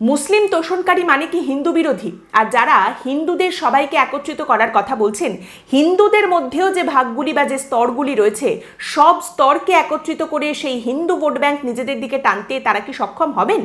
মুসলিম তোষণকারী মানে কি হিন্দু বিরোধী? আর যারা হিন্দুদের সবাইকে একত্রিত করার কথা বলছেন, হিন্দুদের মধ্যেও যে ভাগগুলি বা যে স্তরগুলি রয়েছে, সব স্তরকে একত্রিত করে সেই হিন্দু ভোট ব্যাংক নিজেদের দিকে টানতে তারা কি সক্ষম হবেন?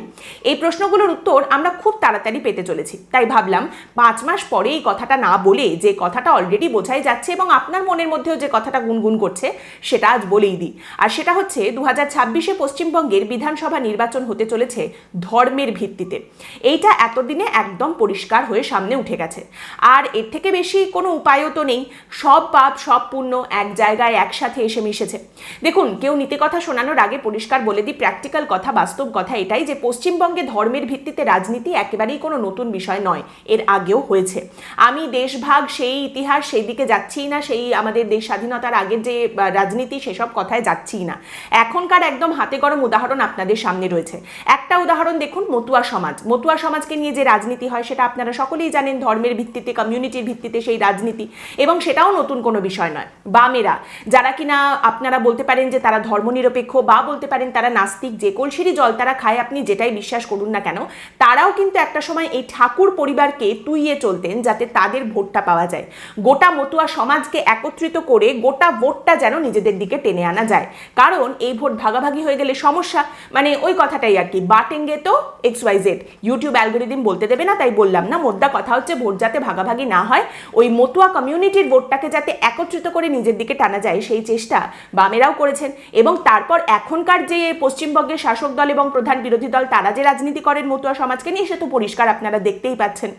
এই প্রশ্নগুলোর উত্তর আমরা খুব তাড়াতাড়ি পেতে চলেছি। তাই ভাবলাম, পাঁচ মাস পরে এই কথাটা না বলে যে কথাটা অলরেডি বোঝাই যাচ্ছে এবং আপনার মনের মধ্যেও যে কথাটা গুনগুন করছে, সেটা আজ বলেই দিই। আর সেটা হচ্ছে দু হাজার ছাব্বিশে পশ্চিমবঙ্গের বিধানসভা নির্বাচন হতে চলেছে ধর্মের ভিত্তিতে। এইটা এতদিনে একদম পরিষ্কার হয়ে সামনে উঠে গেছে। আর এর থেকে বেশি কোনো উপায়ও তো নেই। সব পাপ, সব পুণ্য এক জায়গায় একসাথে এসে মিশেছে। দেখুন, কেউ নীতি কথা শোনানোর আগে পরিষ্কার বলে দিই প্র্যাকটিক্যাল কথা, বাস্তব কথা এটাই যে পশ্চিমবঙ্গে ধর্মের ভিত্তিতে রাজনীতি একেবারেই কোনো নতুন বিষয় নয়। এর আগেও হয়েছে। আমি দেশভাগ, সেই ইতিহাস, সেই দিকে যাচ্ছিই না, সেই আমাদের দেশ স্বাধীনতার আগের যে রাজনীতি, সেসব কথায় যাচ্ছিই না। এখনকার একদম হাতে গরম উদাহরণ আপনাদের সামনে রয়েছে। একটা উদাহরণ দেখুন, মতুয়া সমাজ। মতুয়া সমাজকে নিয়ে যে রাজনীতি হয় সেটা আপনারা সকলেই জানেন, ধর্মের ভিত্তিতে কমিউনিটির ভিত্তিতে সেই রাজনীতি। এবং সেটাও নতুন কোনো বিষয় নয়। বামেরা, যারা কিনা আপনারা বলতে পারেন যে তারা ধর্মনিরপেক্ষ বা বলতে পারেন তারা নাস্তিক, যে কলসিরই জল তারা খায়, আপনি যেটাই বিশ্বাস করুন না কেন, তারাও কিন্তু একটা সময় এই ঠাকুর পরিবারকে তুইয়ে চলতেন যাতে তাদের ভোটটা পাওয়া যায়। গোটা মতুয়া সমাজকে একত্রিত করে গোটা ভোটটা যেন নিজেদের দিকে টেনে আনা যায়। কারণ এই ভোট ভাগাভাগি হয়ে গেলে সমস্যা। মানে ওই কথাটাই আর কি, বাটেঙ্গে তো X Y Z YouTube algorithm বলতে দেবে না, তাই বললাম না। মোদ্দা কথা হচ্ছে ভোট যাতে ভাগাভাগি না হয়, ওই মতুয়া কমিউনিটির ভোটটাকে যাতে একত্রিত করে নিজের দিকে টানা যায়, সেই চেষ্টা বামেরাও করেছেন। এবং তারপর এখনকার যে পশ্চিমবঙ্গের শাসক দল এবং প্রধান বিরোধী দল, তারা যে রাজনীতি করেন মতুয়া সমাজকে নিয়ে, সে তো পরিষ্কার আপনারা দেখতেই পাচ্ছেন।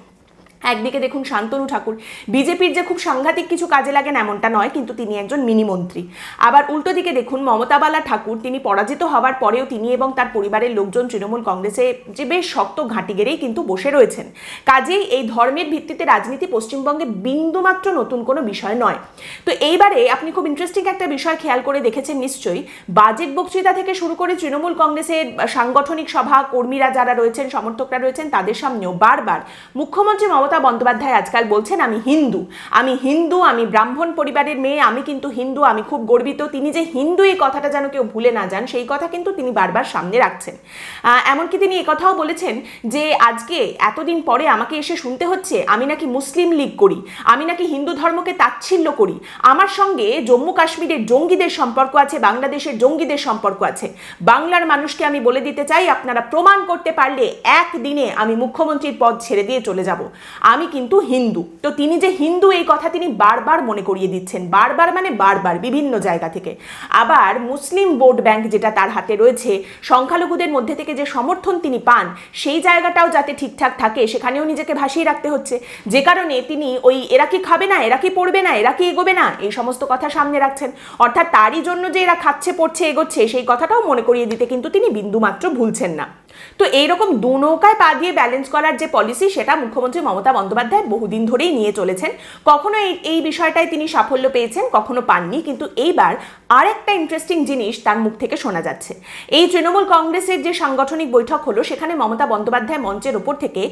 একদিকে দেখুন শান্তনু ঠাকুর। বিজেপির যে খুব সাংঘাতিক কিছু কাজে লাগেন এমনটা নয়, কিন্তু তিনি একজন মিনি মন্ত্রী আবার উল্টো দিকে দেখুন মমতাবালা ঠাকুর, তিনি পরাজিত হওয়ার পরেও তিনি এবং তার পরিবারের লোকজন তৃণমূল কংগ্রেসে যে বেশ শক্ত ঘাঁটি গেড়েই কিন্তু বসে রয়েছেন। কাজেই এই ধর্মের ভিত্তিতে রাজনীতি পশ্চিমবঙ্গে বিন্দুমাত্র নতুন কোনো বিষয় নয়। তো এইবারে আপনি খুব ইন্টারেস্টিং একটা বিষয় খেয়াল করে দেখেছেন নিশ্চয়ই। বাজেট বক্তৃতা থেকে শুরু করে তৃণমূল কংগ্রেসের সাংগঠনিক সভা, কর্মীরা যারা রয়েছেন, সমর্থকরা রয়েছেন, তাদের সামনেও বারবার মুখ্যমন্ত্রী মমতা বন্দ্যোপাধ্যায় আজকাল বলছেন, আমি হিন্দু। আমি হিন্দু, আমি ব্রাহ্মণ পরিবারের মেয়ে, আমি কিন্তু হিন্দু, আমি খুব গর্বিত। তিনি যে হিন্দু এই কথাটা যেন কেউ ভুলে না যান, সেই কথা কিন্তু তিনি বারবার সামনে রাখছেন। এমনকি তিনি কথাও বলেছেন যে, আজকে এতদিন পরে আমাকে এসে শুনতে হচ্ছে, আমি নাকি মুসলিম লীগ করি, আমি নাকি হিন্দু ধর্মকে তাচ্ছিল্য করি। আমার সঙ্গে জম্মু কাশ্মীরের জঙ্গিদের সম্পর্ক আছে, বাংলাদেশের জঙ্গিদের সম্পর্ক আছে। বাংলার মানুষকে আমি বলে দিতে চাই, আপনারা প্রমাণ করতে পারলে একদিনে আমি মুখ্যমন্ত্রীর পদ ছেড়ে দিয়ে চলে যাব। আমি কিন্তু হিন্দু। তো তিনি যে হিন্দু, এই কথা তিনি বারবার মনে করিয়ে দিচ্ছেন। বারবার মানে বারবার, বিভিন্ন জায়গা থেকে। আবার মুসলিম ভোট ব্যাংক যেটা তার হাতে রয়েছে, সংখ্যালঘুদের মধ্যে থেকে যে সমর্থন তিনি পান, সেই জায়গাটাও যাতে ঠিকঠাক থাকে, সেখানেও নিজেকে ভাসিয়ে রাখতে হচ্ছে। যে কারণে তিনি ওই এরা কি খাবে না, এরা কি পড়বে না, এরা কি এগোবে না, এই সমস্ত কথা সামনে রাখছেন। অর্থাৎ তারই জন্য যে এরা খাচ্ছে, পড়ছে, এগোচ্ছে, সেই কথাটাও মনে করিয়ে দিতে কিন্তু তিনি বিন্দুমাত্র ভুলছেন না। তো এইরকম দু নৌকায় পা দিয়ে ব্যালেন্স করার যে পলিসি সেটা মুখ্যমন্ত্রী মমতা বন্দ্যোপাধ্যায় বহুদিন ধরেই নিয়ে চলেছেন। কখনো এই এই বিষয়টায় তিনি সাফল্য পেয়েছেন, কখনো পাননি, কিন্তু এইবার আরেকটা ইন্টারেস্টিং জিনিস তার মুখ থেকে শোনা যাচ্ছে। এই তৃণমূল কংগ্রেসের যে সাংগঠনিক বৈঠক হলো, সেখানে মমতা বন্দ্যোপাধ্যায় মঞ্চের ওপর থেকে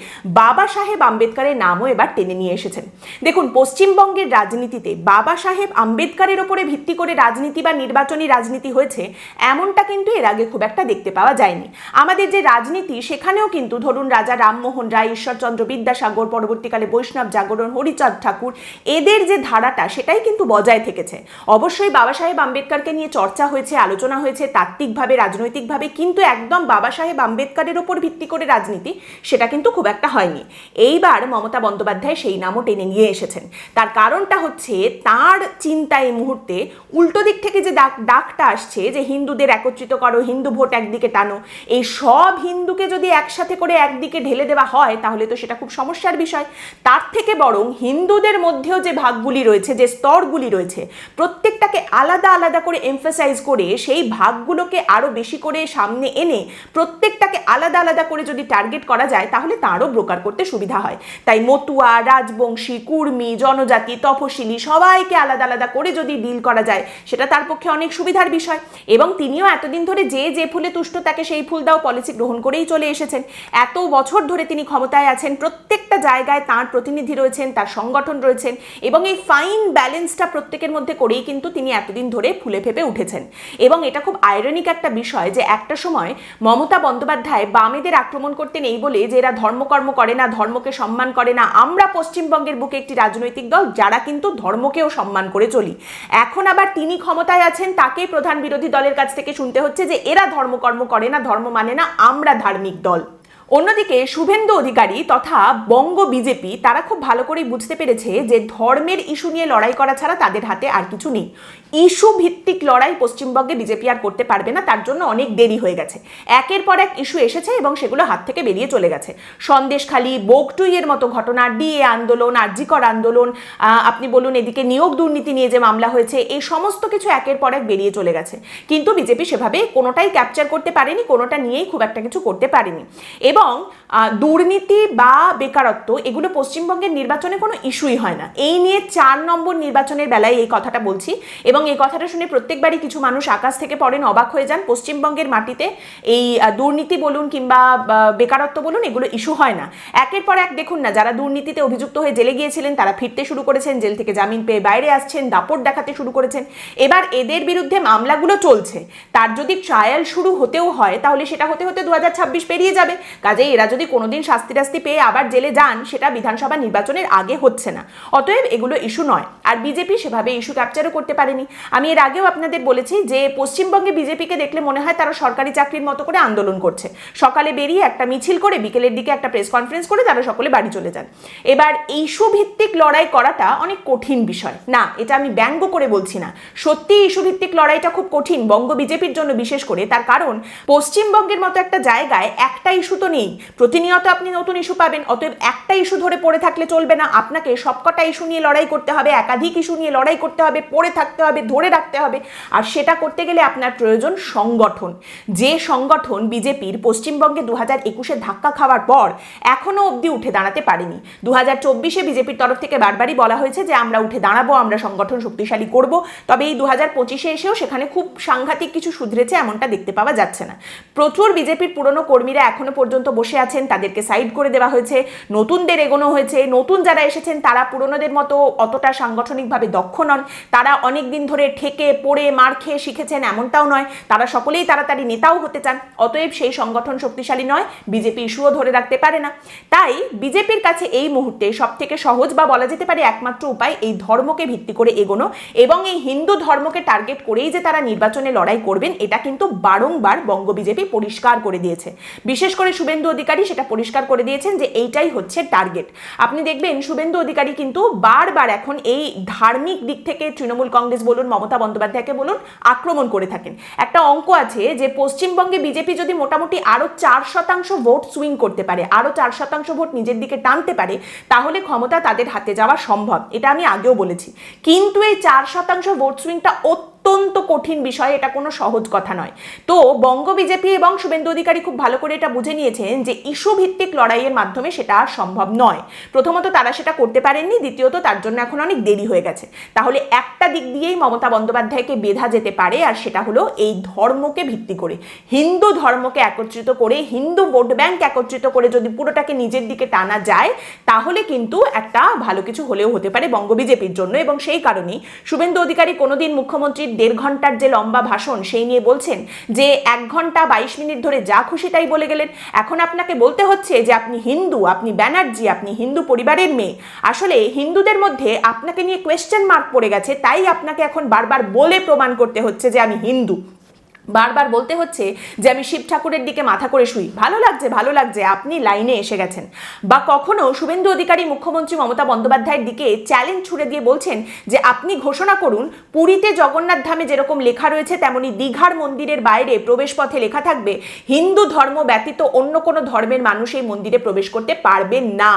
বাবা সাহেব আম্বেদকারের নামও এবার টেনে নিয়ে এসেছেন। দেখুন, পশ্চিমবঙ্গের রাজনীতিতে বাবা সাহেব আম্বেদকারের ওপরে ভিত্তি করে রাজনীতি বা নির্বাচনী রাজনীতি হয়েছে, এমনটা কিন্তু এর আগে খুব একটা দেখতে পাওয়া যায়নি। আমাদের যে রাজনীতি, সেখানেও কিন্তু ধরুন রাজা রামমোহন রায়, ঈশ্বরচন্দ্র বিদ্যাসাগর, পরবর্তীকালে বৈষ্ণব জাগরণ, হরিচাঁদ ঠাকুর, এদের যে ধারাটা, সেটাই কিন্তু বজায় থেকেছে। অবশ্যই বাবা সাহেব আম্বেদকরকে নিয়ে চর্চা হয়েছে, আলোচনা হয়েছে, তাত্ত্বিকভাবে, রাজনৈতিকভাবে, কিন্তু একদম বাবা সাহেব আম্বেদকরের ওপর ভিত্তি করে রাজনীতি, সেটা কিন্তু খুব একটা হয়নি। এইবার মমতা বন্দ্যোপাধ্যায় সেই নামও টেনে নিয়ে এসেছেন। তার কারণটা হচ্ছে, তার চিন্তা এই মুহূর্তে উল্টো দিক থেকে যে ডাক ডাকটা আসছে, যে হিন্দুদের একত্রিত করো, হিন্দু ভোট একদিকে টানো, এই সব হিন্দুকে যদি একসাথে করে একদিকে ঢেলে দেওয়া হয়, তাহলে তো সেটা খুব সমস্যার বিষয়। তার থেকে বরং হিন্দুদের মধ্যেও যে ভাগগুলি রয়েছে, যে স্তরগুলি রয়েছে, প্রত্যেকটাকে আলাদা আলাদা করে এমফাসাইজ করে সেই ভাগগুলোকে আরও বেশি করে সামনে এনে প্রত্যেকটাকে আলাদা আলাদা করে যদি টার্গেট করা যায়, তাহলে তারও ব্রোকার করতে সুবিধা হয়। তাই মতুয়া, রাজবংশী, কুর্মী, জনজাতি তফসিলি সবাইকে আলাদা আলাদা করে যদি ডিল করা যায়, সেটা তার পক্ষে অনেক সুবিধার বিষয়। এবং তিনিও এতদিন ধরে যে যে ফুলে তুষ্ট, তাকে সেই ফুল দাও পলিসি গ্রহণ বহন করেই চলে এসেছেন। এত বছর ধরে তিনি ক্ষমতায় আছেন, প্রত্যেকটা জায়গায় তার প্রতিনিধি রয়েছেন, তার সংগঠন রয়েছেন এবং এই ফাইন ব্যালেন্সটা প্রত্যেকের মধ্যে করেই কিন্তু তিনি এতদিন ধরে ফুলে ফেপে উঠেছেন। এবং এটা খুব আয়রনিক একটা বিষয় যে একটা সময় মমতা বন্দ্যোপাধ্যায় বামেদের আক্রমণ করতে নেই বলে যে এরা ধর্মকর্ম করে না, ধর্মকে সম্মান করে না, আমরা পশ্চিমবঙ্গের বুকে একটি রাজনৈতিক দল, যারা কিন্তু ধর্মকেও সম্মান করে চলি। এখন আবার তিনি ক্ষমতায় আছেন তাকে প্রধান বিরোধী দলের কাছ থেকে শুনতে হচ্ছে যে এরা ধর্মকর্ম করে না, ধর্ম মানে না আমরা ধার্মিক দল। অন্যদিকে শুভেন্দু অধিকারী তথা বঙ্গ বিজেপি, তারা খুব ভালো করেই বুঝতে পেরেছে যে ধর্মের ইস্যু নিয়ে লড়াই করা ছাড়া তাদের হাতে আর কিছু নেই। ইস্যু ভিত্তিক লড়াই পশ্চিমবঙ্গে বিজেপি আর করতে পারবে না, তার জন্য অনেক দেরি হয়ে গেছে। একের পর এক ইস্যু এসেছে এবং সেগুলো হাত থেকে বেরিয়ে চলে গেছে। সন্দেশখালী, বোকটুইয়ের মতো ঘটনা, ডিএ আন্দোলন, আরজিকর আন্দোলন আপনি বলুন এদিকে নিয়োগ দুর্নীতি নিয়ে যে মামলা হয়েছে, এই সমস্ত কিছু একের পর এক বেরিয়ে চলে গেছে। কিন্তু বিজেপি সেভাবে কোনোটাই ক্যাপচার করতে পারেনি, কোনোটা নিয়েই খুব একটা কিছু করতে পারেনি। এবং দুর্নীতি বা বেকারত্ব এগুলো পশ্চিমবঙ্গের নির্বাচনে কোনো ইস্যুই হয় না। এই নিয়ে চার নম্বর নির্বাচনের বেলায় এই কথাটা বলছি এবং এই কথাটা শুনে প্রত্যেকবারই কিছু মানুষ আকাশ থেকে পড়েন, অবাক হয়ে যান। পশ্চিমবঙ্গের মাটিতে এই দুর্নীতি বলুন কিংবা বেকারত্ব বলুন এগুলো ইস্যু হয় না। একের পর এক দেখুন না, যারা দুর্নীতিতে অভিযুক্ত হয়ে জেলে গিয়েছিলেন, তারা ফিরতে শুরু করেছেন, জেল থেকে জামিন পেয়ে বাইরে আসছেন, দাপট দেখাতে শুরু করেছেন। এবার এদের বিরুদ্ধে মামলাগুলো চলছে। তার যদি ট্রায়াল শুরু হতেও হয়, তাহলে সেটা হতে হতে দু হাজার ছাব্বিশ পেরিয়ে যাবে। কাজেই এরা যদি কোনোদিন শাস্তি টাস্তি পেয়ে আবার জেলে যান, সেটা বিধানসভা নির্বাচনের আগে হচ্ছে না। অতএব এগুলো ইস্যু নয়। আর বিজেপি সেভাবে ইস্যু ক্যাপচারও করতে পারেনি। আমি এর আগেও আপনাদের বলেছি যে পশ্চিমবঙ্গে বিজেপিকে দেখলে মনে হয় তারা সরকারি চাকরির মতো করে আন্দোলন করছে। সকালে বেরিয়ে একটা মিছিল করে বিকেলের দিকে একটা প্রেস কনফারেন্স করে তারা সকলে বাড়ি চলে যান। এবার ইস্যু ভিত্তিক লড়াই করাটা অনেক কঠিন বিষয়। না, এটা আমি ব্যঙ্গ করে বলছি না। সত্যি ইস্যু ভিত্তিক লড়াইটা খুব কঠিন। বঙ্গ বিজেপির জন্য বিশেষ করে। তার কারণ, পশ্চিমবঙ্গের মতো একটা জায়গায় একটা ইস্যু তো নেই। প্রতিনিয়ত আপনি নতুন ইস্যু পাবেন, অতএব একটা ইস্যু ধরে পড়ে থাকলে চলবে না। আপনাকে সবকটা ইস্যু নিয়ে লড়াই করতে হবে, একাধিক ইস্যু নিয়ে লড়াই করতে হবে, পড়ে থাকতে হবে, ধরে রাখতে হবে, আর সেটা করতে গেলে আপনার প্রয়োজন সংগঠন। যে সংগঠন বিজেপির পশ্চিমবঙ্গে দু হাজার একুশে ধাক্কা খাওয়ার পর এখনও অবধি উঠে দাঁড়াতে পারেনি। দু হাজার চব্বিশে বিজেপির তরফ থেকে বারবারই বলা হয়েছে যে, আমরা উঠে দাঁড়াবো, আমরা সংগঠন শক্তিশালী করব। তবে এই দু হাজার পঁচিশে এসেও সেখানে খুব সাংঘাতিক কিছু শুধরেছে, এমনটা দেখতে পাওয়া যাচ্ছে না। প্রচুর বিজেপির পুরনো কর্মীরা এখনও পর্যন্ত বসে আছেন, তাদেরকে সাইড করে দেওয়া হয়েছে, নতুনদের এগোনো হয়েছে, নতুন যারা এসেছেন তারা পুরনোদের মতো অতটা সাংগঠনিকভাবে দক্ষ নন। তারা অনেক দিন ধরে ঠেকে, পড়ে, মার খেয়ে শিখেছেন, এমনটাও নয়। তারা সকলেই তাড়াতাড়ি নেতাও হতে চান, অতএব সেই সংগঠন শক্তিশালী নয়, বিজেপি ইস্যুও ধরে রাখতে পারে না। তাই বিজেপির কাছে এই মুহূর্তে সব থেকে সহজ বা বলা যেতে পারে একমাত্র উপায় এই ধর্মকে ভিত্তি করে এগোনো এবং এই হিন্দু ধর্মকে টার্গেট করেই যে তারা নির্বাচনে লড়াই করবেন, এটা কিন্তু বারংবার বঙ্গ বিজেপি পরিষ্কার করে দিয়েছে। বিশেষ করে শুভেন্দু অধিকারী সেটা পরিষ্কার করে দিয়েছেন যে এইটাই হচ্ছে টার্গেট আপনি দেখবেন শুভেন্দু অধিকারী কিন্তু বারবার এখন এই ধার্মিক দিক থেকে তৃণমূল কংগ্রেস বলুন, মমতা বন্দ্যোপাধ্যায়কে বলুন, আক্রমণ করে থাকেন। একটা অঙ্ক আছে যে পশ্চিমবঙ্গে বিজেপি যদি মোটামুটি আরও চার শতাংশ ভোট সুইং করতে পারে আরও চার শতাংশ ভোট নিজের দিকে টানতে পারে, তাহলে ক্ষমতা তাদের হাতে যাওয়া সম্ভব। এটা আমি আগেও বলেছি। কিন্তু এই চার শতাংশ ভোট সুইংটা অত্যন্ত কঠিন বিষয়, এটা কোনো সহজ কথা নয়। তো বঙ্গ বিজেপি এবং শুভেন্দু অধিকারী খুব ভালো করে এটা বুঝে নিয়েছেন যে ইস্যু ভিত্তিক লড়াইয়ের মাধ্যমে সেটা আর সম্ভব নয়। প্রথমত তারা সেটা করতে পারেননি, দ্বিতীয়ত তার জন্য এখন অনেক দেরি হয়ে গেছে। তাহলে একটা দিক দিয়েই মমতা বন্দ্যোপাধ্যায়কে বেঁধা যেতে পারে, আর সেটা হলো এই ধর্মকে ভিত্তি করে। হিন্দু ধর্মকে একত্রিত করে, হিন্দু ভোট ব্যাংক একত্রিত করে যদি পুরোটাকে নিজের দিকে টানা যায়, তাহলে কিন্তু একটা ভালো কিছু হলেও হতে পারে বঙ্গ বিজেপির জন্য। এবং সেই কারণেই শুভেন্দু অধিকারী কোনোদিন মুখ্যমন্ত্রীর দেড় ঘণ্টার যে লম্বা ভাষণ, সেই নিয়ে বলছেন যে, এক ঘণ্টা বাইশ মিনিট ধরে যা খুশি তাই বলে গেলেন। এখন আপনাকে বলতে হচ্ছে যে, আপনি হিন্দু, আপনি ব্যানার্জি, আপনি হিন্দু পরিবারের মেয়ে। আসলে হিন্দুদের মধ্যে আপনাকে নিয়ে কোয়েশ্চেন মার্ক পড়ে গেছে, তাই আপনাকে এখন বারবার বলে প্রমাণ করতে হচ্ছে যে, আমি হিন্দু। বারবার বলতে হচ্ছে যে আমি শিব ঠাকুরের দিকে মাথা করে শুই। ভালো লাগছে ভালো লাগছে, আপনি লাইনে এসে গেছেন। বা কখনো শুভেন্দু অধিকারী, মুখ্যমন্ত্রী মমতা বন্দ্যোপাধ্যায়ের দিকে চ্যালেঞ্জ ছুড়ে দিয়ে বলছেন যে আপনি ঘোষণা করুন, পুরীতে জগন্নাথ ধামে যেরকম লেখা রয়েছে, তেমনি দীঘার মন্দিরের বাইরে প্রবেশপথে লেখা থাকবে, হিন্দু ধর্ম ব্যতীত অন্য কোনো ধর্মের মানুষ এই মন্দিরে প্রবেশ করতে পারবেন না।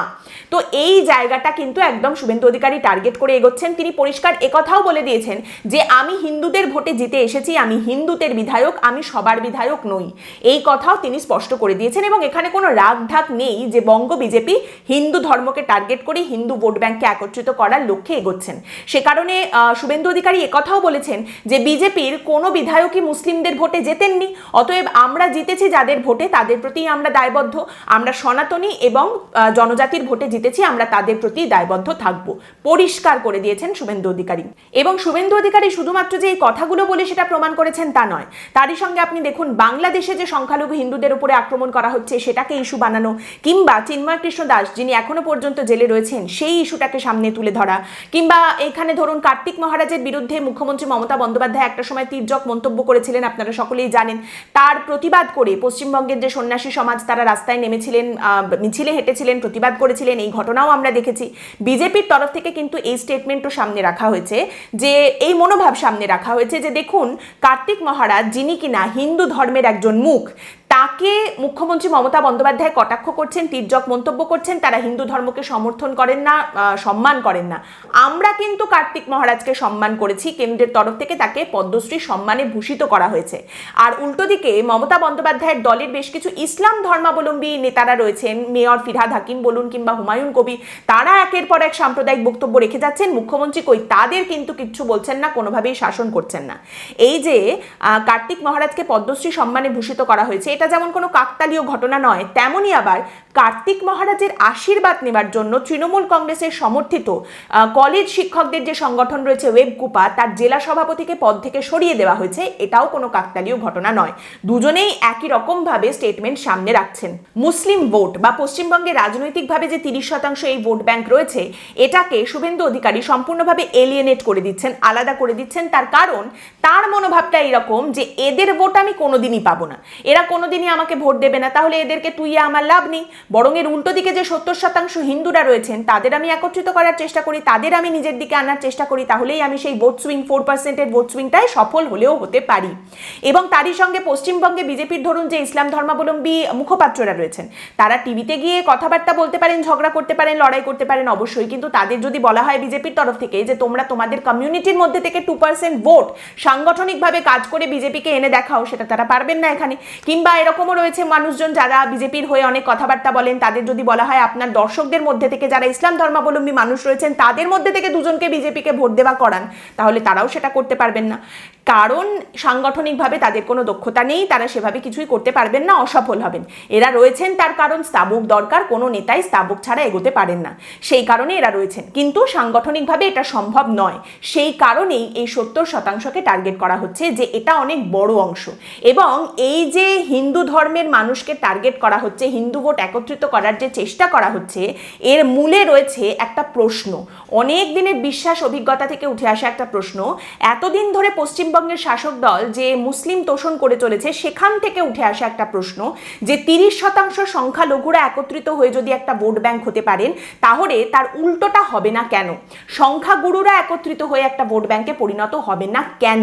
তো এই জায়গাটা কিন্তু একদম শুভেন্দু অধিকারী টার্গেট করে এগোচ্ছেন। তিনি পরিষ্কার একথাও বলে দিয়েছেন যে, আমি হিন্দুদের ভোটে জিতে এসেছি, আমি হিন্দুদের বিধায়ক বিধায়ক, আমি সবার বিধায়ক নই। এই কথাও তিনি স্পষ্ট করে দিয়েছেন এবং এখানে কোনো রাগ ঢাক নেই যে বঙ্গ বিজেপি হিন্দু ধর্মকে টার্গেট করে হিন্দু ভোট ব্যাংককে একত্রিত করার লক্ষ্যে এগোচ্ছেন। সে কারণে শুভেন্দু অধিকারী একথাও বলেছেন যে বিজেপির কোনো বিধায়কই মুসলিমদের ভোটে জেতেননি, অতএব আমরা জিতেছি যাদের ভোটে, তাদের প্রতি আমরা দায়বদ্ধ। আমরা সনাতনী এবং জনজাতির ভোটে জিতেছি, আমরা তাদের প্রতি দায়বদ্ধ থাকব। পরিষ্কার করে দিয়েছেন শুভেন্দু অধিকারী। এবং শুভেন্দু অধিকারী শুধুমাত্র যে এই কথাগুলো বলে সেটা প্রমাণ করেছেন তা নয়। তারই সঙ্গে আপনি দেখুন, বাংলাদেশে যে সংখ্যালঘু হিন্দুদের উপরে আক্রমণ করা হচ্ছে, সেটাকে ইস্যু বানানো, কিংবা চিন্ময় কৃষ্ণ দাস যিনি এখনও পর্যন্ত জেলে রয়েছেন, সেই ইস্যুটাকে সামনে তুলে ধরা। কিংবা এখানে ধরুন, কার্তিক মহারাজের বিরুদ্ধে মুখ্যমন্ত্রী মমতা বন্দ্যোপাধ্যায় একটা সময় তীর্যক মন্তব্য করেছিলেন, আপনারা সকলেই জানেন। তার প্রতিবাদ করে পশ্চিমবঙ্গের যে সন্ন্যাসী সমাজ, তারা রাস্তায় নেমেছিলেন মিছিলে হেঁটেছিলেন, প্রতিবাদ করেছিলেন, এই ঘটনাও আমরা দেখেছি। বিজেপির তরফ থেকে কিন্তু এই স্টেটমেন্টও সামনে রাখা হয়েছে, যে এই মনোভাব সামনে রাখা হয়েছে, যে দেখুন, কার্তিক মহারাজ যিনি কিনা হিন্দু ধর্মের একজন মুখ তাকে মুখ্যমন্ত্রী মমতা বন্দ্যোপাধ্যায় কটাক্ষ করছেন, তির্যক মন্তব্য করছেন, তারা হিন্দু ধর্মকে সমর্থন করেন না সম্মান করেন না। আমরা কিন্তু কার্তিক মহারাজকে সম্মান করেছি, কেন্দ্রের তরফ থেকে তাকে পদ্মশ্রী সম্মানে ভূষিত করা হয়েছে। আর উল্টো দিকে মমতা বন্দ্যোপাধ্যায়ের দলের বেশ কিছু ইসলাম ধর্মাবলম্বী নেতারা রয়েছেন, মেয়র ফিরহাদ হাকিম বলুন কিংবা হুমায়ুন কবি, তারা একের পর এক সাম্প্রদায়িক বক্তব্য রেখে যাচ্ছেন। মুখ্যমন্ত্রী কই, তাদের কিন্তু কিচ্ছু বলছেন না, কোনোভাবেই শাসন করছেন না। এই যে কার্তিক মহারাজকে পদ্মশ্রী সম্মানে ভূষিত করা হয়েছে, এটা যেমন কোনো কাকতালীয় ঘটনা নয়, তেমনই আবার কার্তিক মহারাজের আশীর্বাদ নেবার জন্য তৃণমূল কংগ্রেসের সমর্থিত কলেজ শিক্ষকদের যে সংগঠন রয়েছে ওয়েবকুপা তার জেলা সভাপতিকে পদ থেকে সরিয়ে দেওয়া হয়েছে, এটাও কোনো কাকতালীয় ঘটনা নয়। দুজনেই একই রকমভাবে স্টেটমেন্ট সামনে রাখছেন। মুসলিম ভোট বা পশ্চিমবঙ্গে রাজনৈতিকভাবে যে তিরিশ শতাংশ এই ভোট ব্যাংক রয়েছে, এটাকে শুভেন্দু অধিকারী সম্পূর্ণভাবে এলিয়েনেট করে দিচ্ছেন, আলাদা করে দিচ্ছেন, তার কারণ, তার মনোভাবটা এরকম যে এদের ভোট আমি কোনোদিনই পাবো না। এরা কোনোদিনই আমাকে ভোট দেবে না, তাহলে এদেরকে তুইয়ে আমার লাভ নেই। বরং এর উল্টো দিকে যে সত্তর শতাংশ হিন্দুরা রয়েছেন, তাদের আমি একত্রিত করার চেষ্টা করি, তাদের আমি নিজের দিকে আনার চেষ্টা করি, তাহলেই আমি সেই ভোট সুইং ফোর পার্সেন্টের ভোট সুইংটায় সফল হলেও হতে পারি। এবং তারই সঙ্গে পশ্চিমবঙ্গে বিজেপির ধরুন যে ইসলাম ধর্মাবলম্বী মুখপাত্ররা রয়েছেন, তারা টিভিতে গিয়ে কথাবার্তা বলতে পারেন, ঝগড়া করতে পারেন, লড়াই করতে পারেন, অবশ্যই। কিন্তু তাদের যদি বলা হয় বিজেপির তরফ থেকে যে তোমরা তোমাদের কমিউনিটির মধ্যে থেকে টু পার্সেন্ট ভোট সাংগঠনিকভাবে কাজ করে বিজেপিকে এনে দেখাও, সেটা তারা পারবেন না এখানে। কিংবা এরকমও রয়েছে, মানুষজন যারা বিজেপির হয়ে অনেক কথাবার্তা বলেন, তাদের যদি বলা হয় আপনার দর্শকদের মধ্যে থেকে যারা ইসলাম ধর্মাবলম্বী মানুষ রয়েছেন, তাদের মধ্যে থেকে দুজনকে বিজেপিকে ভোট দেওয়া করান, তাহলে তারাও সেটা করতে পারবেন না। কারণ সাংগঠনিকভাবে তাদের কোনো দক্ষতা নেই, তারা সেভাবে কিছুই করতে পারবেন না, অসফল হবেন। এরা রয়েছেন তার কারণ স্তাবক দরকার, কোনো নেতাই স্তাবক ছাড়া এগোতে পারেন না। সেই কারণে এরা রয়েছেন। কিন্তু সাংগঠনিকভাবে এটা সম্ভব নয়। সেই কারণেই এই সত্তর শতাংশকে টার্গেট করা হচ্ছে যে এটা অনেক বড় অংশ। এবং এই যে হিন্দু ধর্মের মানুষকে টার্গেট করা হচ্ছে, হিন্দু ভোট একত্রিত করার যে চেষ্টা করা হচ্ছে, এর মূলে রয়েছে একটা প্রশ্ন। অনেক দিনের বিশ্বাস, অভিজ্ঞতা থেকে উঠে আসা একটা প্রশ্ন, এতদিন ধরে পশ্চিমবঙ্গের শাসক দল যে মুসলিম তোষণ করে চলেছে, সেখান থেকে উঠে আসা একটা প্রশ্ন যে তিরিশ শতাংশ সংখ্যালঘুরা একত্রিত হয়ে যদি একটা ভোট ব্যাংক হতে পারেন, তাহলে তার উল্টোটা হবে না কেন? সংখ্যাগুরুরা একত্রিত হয়ে একটা ভোট ব্যাংকে পরিণত হবে না কেন?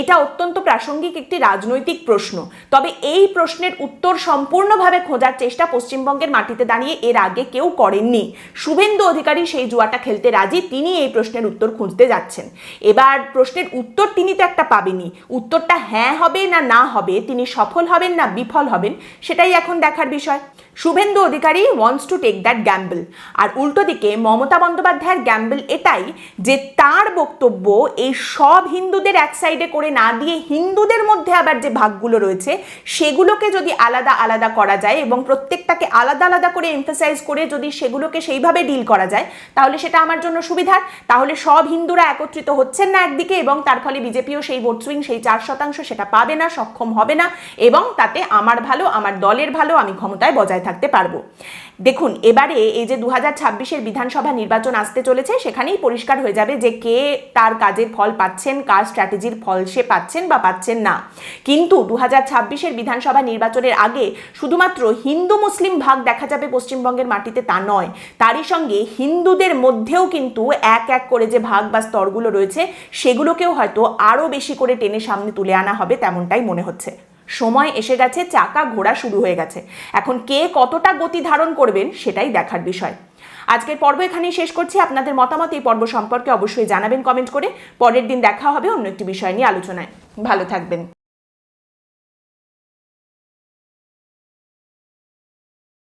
এটা অত্যন্ত প্রাসঙ্গিক একটি রাজনৈতিক প্রশ্ন। তবে এই প্রশ্নের উত্তর সম্পূর্ণভাবে খোঁজার চেষ্টা পশ্চিমবঙ্গের মাটিতে দাঁড়িয়ে এর আগে কেউ করেননি। শুভেন্দু অধিকারী সেই জুয়াটা খেলতে রাজি, তিনি এই প্রশ্নের উত্তর খুঁজতে যাচ্ছেন। এবার প্রশ্নের উত্তর তিনি তো একটা পাবেনই। উত্তরটা হ্যাঁ হবে না না হবে, তিনি সফল হবেন না বিফল হবেন, সেটাই এখন দেখার বিষয়। Suvendu Adhikari wants to take that gamble আর উল্টো দিকে মমতা বন্দ্যোপাধ্যায়ের গ্যাম্বল এটাই যে তার বক্তব্য এই সব হিন্দুদের এক সাইডে করে না দিয়ে হিন্দুদের মধ্যে আবার যে ভাগগুলো রয়েছে, সেগুলোকে যদি আলাদা আলাদা করা যায় এবং প্রত্যেকটাকে আলাদা আলাদা করে এমফাসাইজ করে যদি সেগুলোকে সেইভাবে ডিল করা যায়, তাহলে সেটা আমার জন্য সুবিধার। তাহলে সব হিন্দুরা একত্রিত হচ্ছেন না একদিকে এবং তার ফলে বিজেপিও সেই ভোট সুইং সেই চার শতাংশ সেটা পাবে না, সক্ষম হবে না এবং তাতে আমার ভালো, আমার দলের ভালো আমি ক্ষমতায় বজায় থাকতে পারব। দেখুন, এবারে এই যে দু হাজার ছাব্বিশের বিধানসভা নির্বাচন আসতে চলেছে, সেখানেই পরিষ্কার হয়ে যাবে যে কে তার কাজের ফল পাচ্ছেন, কার স্ট্র্যাটেজির ফল সে পাচ্ছেন বা পাচ্ছেন না। কিন্তু দু হাজার ছাব্বিশের বিধানসভা নির্বাচনের আগে শুধুমাত্র হিন্দু মুসলিম ভাগ দেখা যাবে পশ্চিমবঙ্গের মাটিতে, তা নয়। তারই সঙ্গে হিন্দুদের মধ্যেও কিন্তু এক এক করে যে ভাগ বা স্তরগুলো রয়েছে, সেগুলোকেও হয়তো আরও বেশি করে টেনে সামনে তুলে আনা হবে, তেমনটাই মনে হচ্ছে। সময় এসে গেছে, চাকা ঘোরা শুরু হয়ে গেছে। এখন কে কতটা গতি ধারণ করবেন সেটাই দেখার বিষয়। আজকের পর্ব এখানেই শেষ করছি। আপনাদের মতামত এই পর্ব সম্পর্কে অবশ্যই জানাবেন কমেন্ট করে। পরের দিন দেখা হবে অন্য একটি বিষয় নিয়ে আলোচনায়। ভালো থাকবেন।